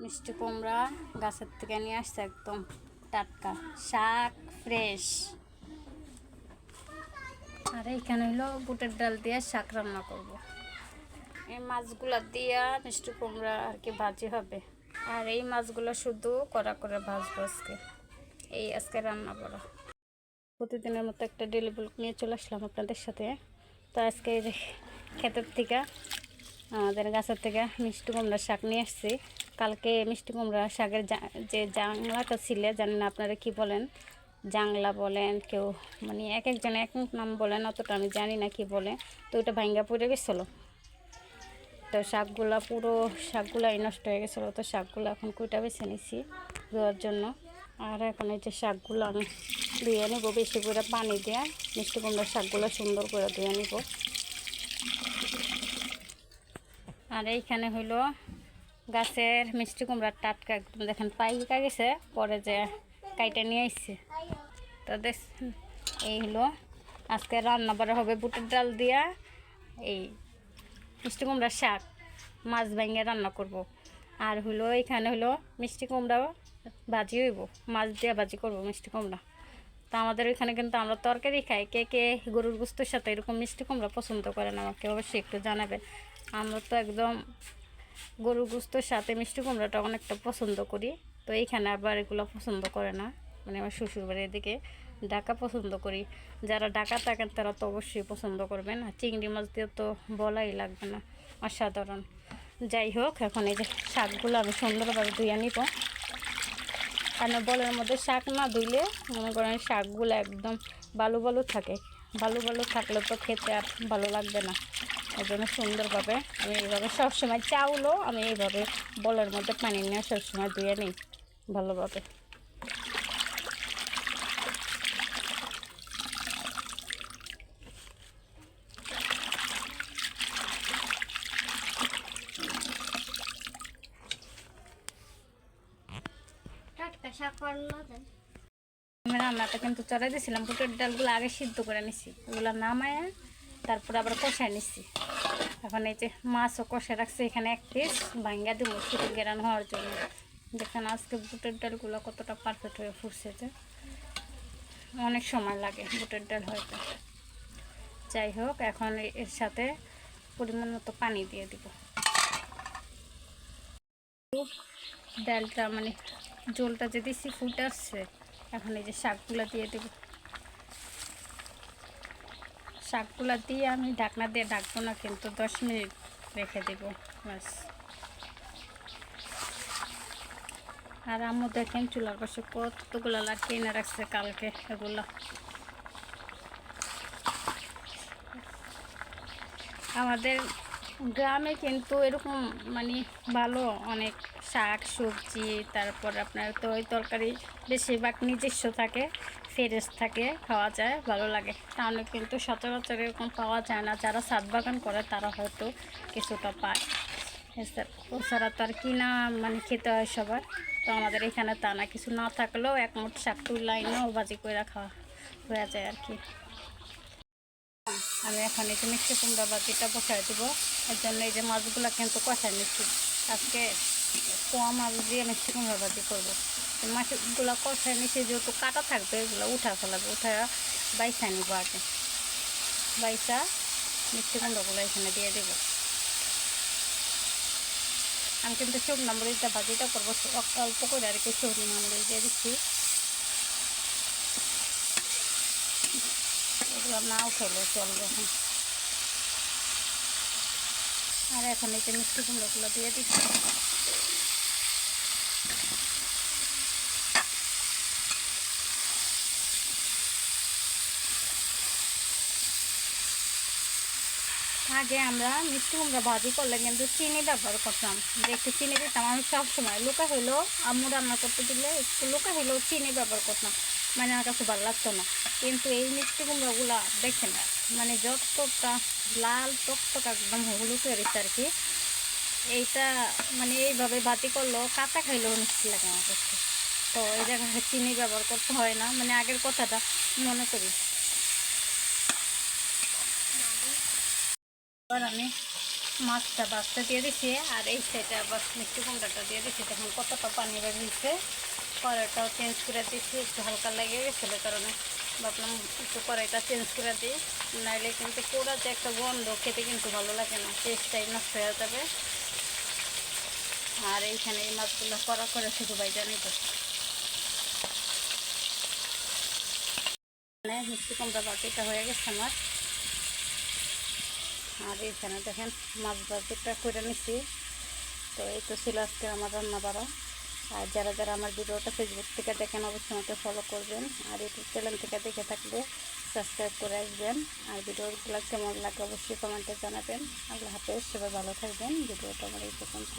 মিষ্টি কুমড়া গাছের থেকে নিয়ে আসছে একদম টাটকা, শাক ফ্রেশ। আর এইখানে হলো বুটের ডাল দিয়ে শাক রান্না করব। এই মাছগুলো দিয়া মিষ্টি কুমড়া আর কি ভাজি হবে। আর এই মাছগুলো শুধু কড়া করে ভাজবো আজকে। এই আজকে রান্না করা। প্রতিদিনের মতো একটা ডেলি নিয়ে চলে আসলাম আপনাদের সাথে। তো আজকে ক্ষেতের থেকে, আমাদের গাছের থেকে মিষ্টি কুমড়ার শাক নিয়ে আসছি। কালকে মিষ্টি কুমড়া শাকের যে জাংলাটা ছিলে জানেন আপনারা কি বলেন? জাংলা বলেন, কেউ মানে এক একজন এক এক নাম বলেন, অতটা আমি জানি না কি বলে। তো ওটা ভাঙ্গা পড়ে গেছিল। তো শাকগুলা পুরো, শাকগুলাই নষ্ট হয়ে গেছিল। তো শাকগুলো এখন কুইটা বেছে নিছি ধোয়ার জন্য। আর এখন এই যে শাকগুলো আমি ধুয়ে নেব, বেশি করে পানি দেওয়া মিষ্টি কুমড়ার শাকগুলো সুন্দর করে ধুয়ে নিব। আর এইখানে হইল গাছের মিষ্টি কুমড়ার টাটকা একদম দেখেন পাইকা গেছে, পরে যে কাইটা নিয়ে আসছে তো দেখ, এই হলো আজকে রান্না বাড়া হবে বুটের ডাল দিয়া, এই মিষ্টি কুমড়ার শাক, মাছ ভেঙে রান্না করব। আর হলো এখানে হলো মিষ্টি কুমড়া ভাজি হইব, মাছ দিয়ে ভাজি করব মিষ্টি কুমড়া। তো আমাদের ওইখানে কিন্তু আমরা তরকারি খাই, কে কে গরুর গুস্তর সাথে এরকম মিষ্টি কুমড়া পছন্দ করেন আমাকে অবশ্যই একটু জানাবেন। আমরা তো একদম গরুর গুস্তর সাথে মিষ্টি কুমড়াটা অনেকটা পছন্দ করি। তো এইখানে আবার এগুলো পছন্দ করে না। মানে আমার শ্বশুরবাড়ির দিকে ডাকা পছন্দ করি। যারা ডাকা থাকেন তারা তো অবশ্যই পছন্দ করবেন। আর চিংড়ি মাছ দিয়ে তো বলাই লাগবে না। অসাধারণ। যাই হোক, এখন এই যে শাকগুলো আমি সুন্দরভাবে ধুয়ে নিব। কারণ বলের মধ্যে শাক না ধুইলে মনে করেন শাকগুলো একদম বালু বালু থাকে। বালু বালু থাকলে তো খেতে আর ভালো লাগবে না। ওই জন্য সুন্দরভাবে আমি এইভাবে সবসময় চাউলও আমি এইভাবে বলের মধ্যে পানি নিয়ে সবসময় ধুয়ে নিই ভালোভাবে। টাটকা শাক করল দেন আমি রান্নাটা কিন্তু চড়াই দিয়েছিলাম বুটের ডালগুলো আগে সিদ্ধ করে নিছি। ওগুলো নামায় তারপরে আবার কষায় নিচ্ছি। এখন এই যে মাছও কষায় রাখছি, এখানে এক পিস ভাঙ্গা দিব, শুধু গেরান হওয়ার জন্য। দেখেন আজকে বুটের ডালগুলো কতটা পারফেক্ট হয়ে ফুটছে যে। অনেক সময় লাগে বুটের ডাল হয়তো। যাই হোক, এখন এর সাথে পরিমাণ মতো পানি দিয়ে দিব। ডালটা মানে জলটা যে দিচ্ছি ফুটে আসছে, এখন এই যে শাকগুলো দিয়ে দেব। শাকগুলো দিয়ে আমি ঢাকনা দিয়ে ঢাকবো না, কিন্তু দশ মিনিট রেখে দেব, ব্যাস। আর আম্মু দেখেন চুলার পাশে কতগুলো লাগিয়ে এনে রাখছে কালকে এগুলো। আমাদের গ্রামে কিন্তু এরকম মানে ভালো অনেক শাক, সবজি, তারপর আপনার তো ওই তরকারি বেশিরভাগ নিজস্ব থাকে। ফ্রেশ থাকে, খাওয়া যায়, ভালো লাগে। তাহলে কিন্তু সচরাচর এরকম পাওয়া যায় না। যারা ছাদ বাগান করে, তারা হয়তো কিছুটা পায়। এছাড়া- তো আর কিনা মানে খেতে হয় সবার। তো আমাদের এখানে তা না, কিছু না থাকলেও এক মুঠ শাক তুলাইনেও বাজি করে রাখা হয়ে যায় আর কি। আমি এখন এই যে মিষ্টি কুমড়া বাজিটা বসাই দিব। এর জন্য এই যে মাছগুলো কিন্তু কষায় নিচ্ছি। আজকে পোয়া মাছ দিয়ে মিষ্টি কুমড়া বাজি করব। মাছগুলো কষাই নিচ্ছি যেহেতু কাটা থাকবে, এগুলো উঠা ফেলাবে, উঠা বাইসা নিব আগে। বাইসা মিষ্টি কুমড়াগুলো এখানে দিয়ে দেবো। আমি কিন্তু শুকনো মরিচটা ভাজিটা করব অল্প- করে আর কি শুকনো মরিচ দিয়ে দিচ্ছি। এগুলো না উঠলেও চলবে এখন। আর এখন যে মিষ্টি কুমড়োগুলো দিয়ে দিচ্ছি। আগে আমরা মিষ্টি কুমড়া ভাজি করলে কিন্তু চিনি ব্যবহার করতাম। যে একটু চিনি দিতাম, আমি সবসময় লুকা হইলেও আম্মু রান্না করতে দিলে একটু লুকা হইলেও চিনি ব্যবহার করতাম। মানে আমার কাছে ভালো লাগতো না। কিন্তু এই মিষ্টি কুমড়োগুলা দেখেন মানে যতটা লাল টকটক একদম হলুদ হয়ে গেছে আর কি এইটা মানে এইভাবে ভাতি করলেও কাঁচা খাইলেও মিষ্টি লাগে আমার কাছে। তো এই জায়গায় চিনি ব্যবহার করতে হয় না। মানে আগের কথাটা মনে করি। এবার আমি মাছটা বাচ্চা দিয়ে দিছি, আর এই সাইডে আবার মিষ্টি কুমড়াটা দিয়ে দিছি। তখন কতটা পানি বের হয়েছে। কড়াইটাও চেঞ্জ করে দিচ্ছি একটু হালকা লেগে গেছিল কারণে ভাবলাম একটু কড়াইটা চেঞ্জ করে দিই। নাইলে কিন্তু পুরো যে একটা গন্ধ খেতে কিন্তু ভালো লাগে না টেস্টটাই নষ্ট হয়ে যাবে। আর এইখানে এই মাছগুলো করা করে শুধু ভাই জানি তো মানে মিষ্টি কুমড়া বাটিটা হয়ে গেছে আমার। আর এখানে দেখেন, মাছ ভাজিটা করে নিছি। তো এই তো ছিল আজকে আমার রান্না বাড়া আর যারা যারা আমার ভিডিওটা ফেসবুক থেকে দেখেন, অবশ্যই আমাকে ফলো করবেন। আর ইউটিউব চ্যানেল থেকে দেখে থাকলে সাবস্ক্রাইব করে আসবেন। আর ভিডিওগুলো কেমন লাগে অবশ্যই কমেন্টে জানাবেন। আল্লাহ হাফেজ, সবাই ভালো থাকবেন। ভিডিওটা আমার এই পর্যন্ত